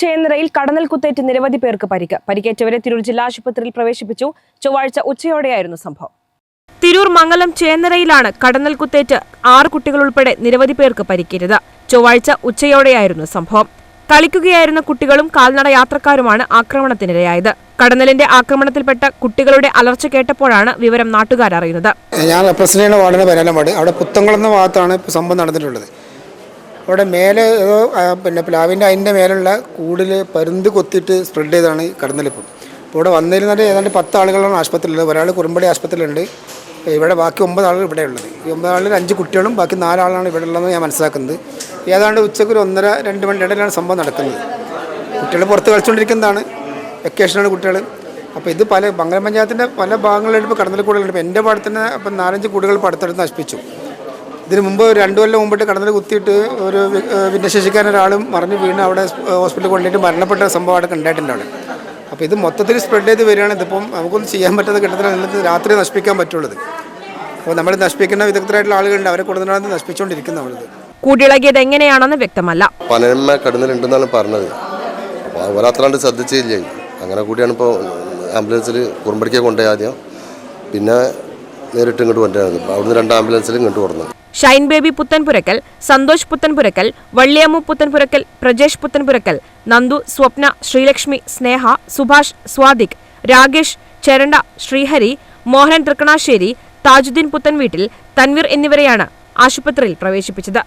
ചേന്നരയിൽ കടന്നൽ കുത്തേറ്റ് നിരവധി പേർക്ക് പരിക്ക്. പരിക്കേറ്റവരെ തിരൂർ ജില്ലാ ആശുപത്രിയിൽ പ്രവേശിപ്പിച്ചു. ചൊവ്വാഴ്ച ഉച്ചയോടെയായിരുന്നു സംഭവം. തിരൂർ മംഗലം ചേന്നരയിലാണ് കടന്നൽ കുത്തേറ്റ് ആറ് കുട്ടികൾ ഉൾപ്പെടെ നിരവധി പേർക്ക് പരിക്കേറ്റത്. ചൊവ്വാഴ്ച ഉച്ചയോടെയായിരുന്നു സംഭവം. കളിക്കുകയായിരുന്ന കുട്ടികളും കാൽനട യാത്രക്കാരുമാണ് ആക്രമണത്തിനിരയായത്. കടന്നലിന്റെ ആക്രമണത്തിൽപ്പെട്ട കുട്ടികളുടെ അലർച്ച കേട്ടപ്പോഴാണ് വിവരം നാട്ടുകാർ അറിയുന്നത്. ഞാൻ ചെയ്യുന്ന വാർഡിന് വരാനും വാർഡ് അവിടെ പുത്തംകുളം എന്ന ഭാഗത്താണ് സംഭവം നടന്നിട്ടുള്ളത്. അവിടെ മേലെ ഏതോ പിന്നെ പ്ലാവിന്റെ അതിന്റെ മേലുള്ള കൂടിൽ പരുന്ത് കൊത്തിയിട്ട് സ്പ്രെഡ് ചെയ്താണ് കടന്നലിപ്പം അപ്പോൾ ഇവിടെ വന്നിരുന്നത് ഏതാണ്ട് പത്ത് ആളുകളാണ് ആശുപത്രിയിലുള്ളത്. ഒരാൾ കുറുമ്പടി ആശുപത്രിയിലുണ്ട്. ഇവിടെ ബാക്കി ഒമ്പത് ആളുകൾ ഇവിടെ ഉള്ളത്. ഈ ഒമ്പത് ആളിൽ അഞ്ച് കുട്ടികളും ബാക്കി നാലാളാണ് ഇവിടെ ഉള്ളതെന്ന് ഞാൻ മനസ്സിലാക്കുന്നത്. ഏതാണ്ട് ഉച്ചയ്ക്ക് ഒരു ഒന്നര രണ്ട് മണി ഇടയിലാണ് സംഭവം നടക്കുന്നത്. കുട്ടികൾ പുറത്ത് കളിച്ചുകൊണ്ടിരിക്കുന്നതാണ്. വെക്കേഷനാണ് കുട്ടികൾ. അപ്പോൾ ഇത് പല മംഗലം പഞ്ചായത്തിന്റെ പല ഭാഗങ്ങളിലും ഇപ്പോൾ കടന്നൽ കൂടുതലുണ്ട് ഇപ്പോൾ എന്റെ പാടത്തിന് ഇപ്പം നാലഞ്ച് കൂടുകൾ പടുത്തെടുത്ത് നശിപ്പിച്ചു. ഇതിന് മുമ്പ് രണ്ടു കൊല്ലം മുമ്പിട്ട് കടന്നിൽ കുത്തിയിട്ട് ഒരു ഭിന്നശേഷിക്കാരൻ ഒരാളും മറിഞ്ഞ് വീണ് അവിടെ ഹോസ്പിറ്റലിൽ കൊണ്ടുപോയിട്ട് മരണപ്പെട്ട സംഭവം അവിടെ ഉണ്ടായിട്ടുണ്ട് അവിടെ. അപ്പോൾ ഇത് മൊത്തത്തിൽ സ്പ്രെഡ് ചെയ്ത് വരികയാണ്. ഇതിപ്പം നമുക്കൊന്നും ചെയ്യാൻ പറ്റാത്ത ഘട്ടത്തിൽ നിങ്ങൾക്ക് രാത്രി നശിപ്പിക്കാൻ പറ്റുള്ളത്. അപ്പോൾ നമ്മൾ നശിപ്പിക്കുന്ന വിദഗ്ധരായിട്ടുള്ള ആളുകളുണ്ട്. അവരെ കൊടുത്തിട്ടാണ് നശിപ്പിച്ചുകൊണ്ടിരിക്കുന്നത് നമ്മളിത് കൂടിയിളകിയത് എങ്ങനെയാണെന്ന് വ്യക്തമല്ല. പനന്മ കടന്നിലുണ്ടെന്നാണ് പറഞ്ഞത്. അപ്പോൾ അവരത്രാണ്ട് ശ്രദ്ധിച്ചില്ല? അങ്ങനെ കൂടിയാണ് ഇപ്പോൾ ആംബുലൻസിൽ കുറുമ്പടിക്ക് കൊണ്ടുപോയി ആദ്യം. പിന്നെ നേരിട്ട് ഇങ്ങോട്ട് കൊണ്ടുപോയത് അവിടുന്ന് രണ്ട് ആംബുലൻസിൽ ഇങ്ങോട്ട് കൊടുന്നു ഷൈൻ ബേബി പുത്തൻപുരക്കൽ സന്തോഷ് പുത്തൻപുരക്കൽ വള്ളിയമ്മു പുത്തൻപുരക്കൽ പ്രജേഷ് പുത്തൻപുരക്കൽ നന്ദു സ്വപ്ന ശ്രീലക്ഷ്മി സ്നേഹ സുഭാഷ് സ്വാദിക് രാകേഷ് ചരണ്ട ശ്രീഹരി മോഹനൻ തൃക്കണാശ്ശേരി താജുദ്ദീൻ പുത്തൻവീട്ടിൽ തൻവീർ എന്നിവരെയാണ് ആശുപത്രിയിൽ പ്രവേശിപ്പിച്ചത്.